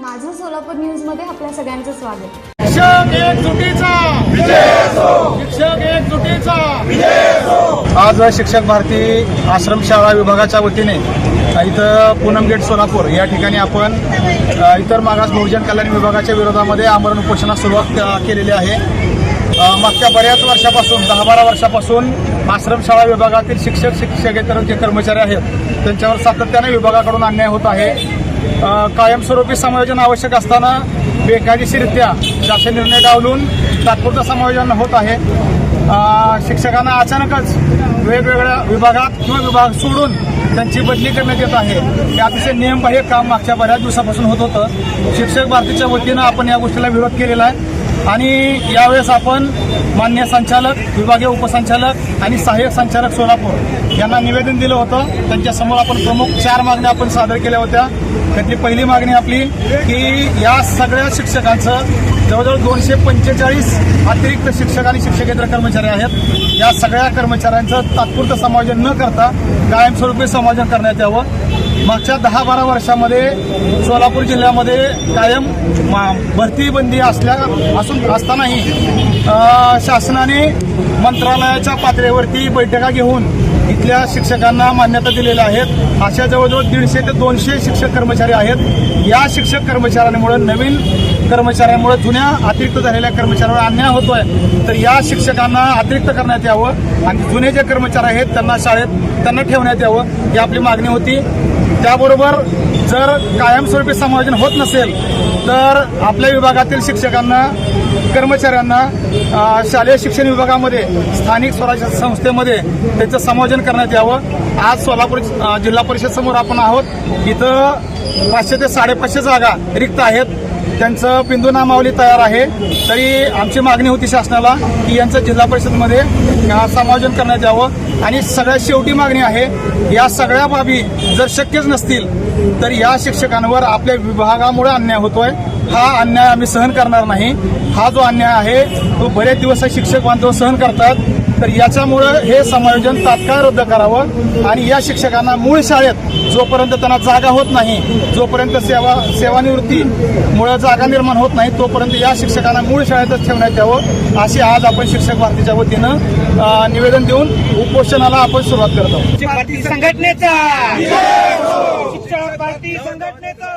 माझं सोलापूर न्यूजमध्ये आपल्या सगळ्यांचं स्वागत. शिक्षक एक जुटीचा. शिक्षक एक जुटीचा. आज शिक्षक भारती आश्रमशाळा विभागाच्या वतीने इथं पूनम गेट सोलापूर या ठिकाणी आपण इतर मागास बहुजन कल्याण विभागाच्या विरोधामध्ये आमरण उपोषणास सुरुवात केलेली आहे. मागच्या बऱ्याच वर्षापासून दहा बारा वर्षापासून आश्रमशाळा विभागातील शिक्षक शिक्षकेतर जे कर्मचारी आहेत. त्यांच्यावर सातत्याने विभागाकडून अन्याय होत आहे. कायमस्वरूपी समायोजन आवश्यक असताना बेकायदेशीरित्या शासन निर्णय डावलून तात्पुरतं समायोजन होत आहे. शिक्षकांना अचानकच वेगवेगळ्या विभागात किंवा विभाग सोडून त्यांची बदली करण्यात येत आहे. हे अतिशय नियमबाह्य काम मागच्या बऱ्याच दिवसापासून होत होतं. शिक्षक भारतीच्या वतीनं आपण या गोष्टीला विरोध केलेला आहे. आणि यावेळेस आपण मान्य संचालक विभागीय उपसंचालक आणि सहाय्यक संचालक सोलापूर यांना निवेदन दिलं होतं. त्यांच्यासमोर आपण प्रमुख चार मागण्या आपण सादर केल्या होत्या. त्यातली पहिली मागणी आपली की या सगळ्या शिक्षकांचं जवळजवळ दोनशे पंचेचाळीस अतिरिक्त शिक्षक आणि शिक्षकेतर कर्मचारी आहेत. या सगळ्या कर्मचाऱ्यांचं तात्पुरतं समायोजन न करता कायमस्वरूपी समायोजन करण्यात यावं. मागच्या दहा बारा वर्षामध्ये सोलापूर जिल्ह्यामध्ये कायम मा- भरती बंदी असल्या असून असतानाही शासनाने मंत्रालयाच्या पातळीवरती बैठका घेऊन इथल्या शिक्षकांना मान्यता दिलेल्या आहेत. अशा जवळजवळ दीडशे ते दोनशे शिक्षक कर्मचारी आहेत. या शिक्षक कर्मचाऱ्यांमुळे नवीन कर्मचाऱ्यांमुळे जुन्या अतिरिक्त झालेल्या कर्मचाऱ्यांवर अन्याय होतोय. तर या शिक्षकांना अतिरिक्त करण्यात यावं आणि जुने जे कर्मचारी आहेत त्यांना शाळेत त्यांना ठेवण्यात यावं ही आपली मागणी होती. त्याबरोबर जर कायमस्वरूपी समायोजन होत नसेल तर आपल्या विभागातील शिक्षकांना कर्मचाऱ्यांना शालेय शिक्षण विभागामध्ये स्थानिक स्वराज्य संस्थेमध्ये त्यांचं समायोजन करण्यात यावं. आज सोलापूर जिल्हा परिषद समोर आपण आहोत. इथं पाचशे ते साडेपाचशे जागा रिक्त आहेत. त्यांचं बिंदू नामावली तयार आहे. तरी आमची मागणी होती शासनाला की यांचं जिल्हा परिषदमध्ये समायोजन करण्यात यावं. आणि सगळ्यात शेवटी मागणी आहे या सगळ्या बाबी जर शक्यच नसतील तर या शिक्षकांवर आपल्या विभागामुळे अन्याय होतोय. हा अन्याय आम्ही सहन करणार नाही. हा जो अन्याय आहे तो बरेच दिवस शिक्षक बांधव सहन करतात. तर याच्यामुळं हे समायोजन तात्काळ रद्द करावं आणि या शिक्षकांना मूळ शाळेत जोपर्यंत त्यांना जागा होत नाही जोपर्यंत सेवा सेवानिवृत्तीमुळे जागा निर्माण होत नाही तोपर्यंत या शिक्षकांना मूळ शाळेतच ठेवण्यात यावं अशी आज आपण शिक्षक भारतीच्या वतीनं निवेदन देऊन उपोषणाला आपण सुरुवात करत आहोत. संघटनेचा! शिक्षक भारती संघटनेचा!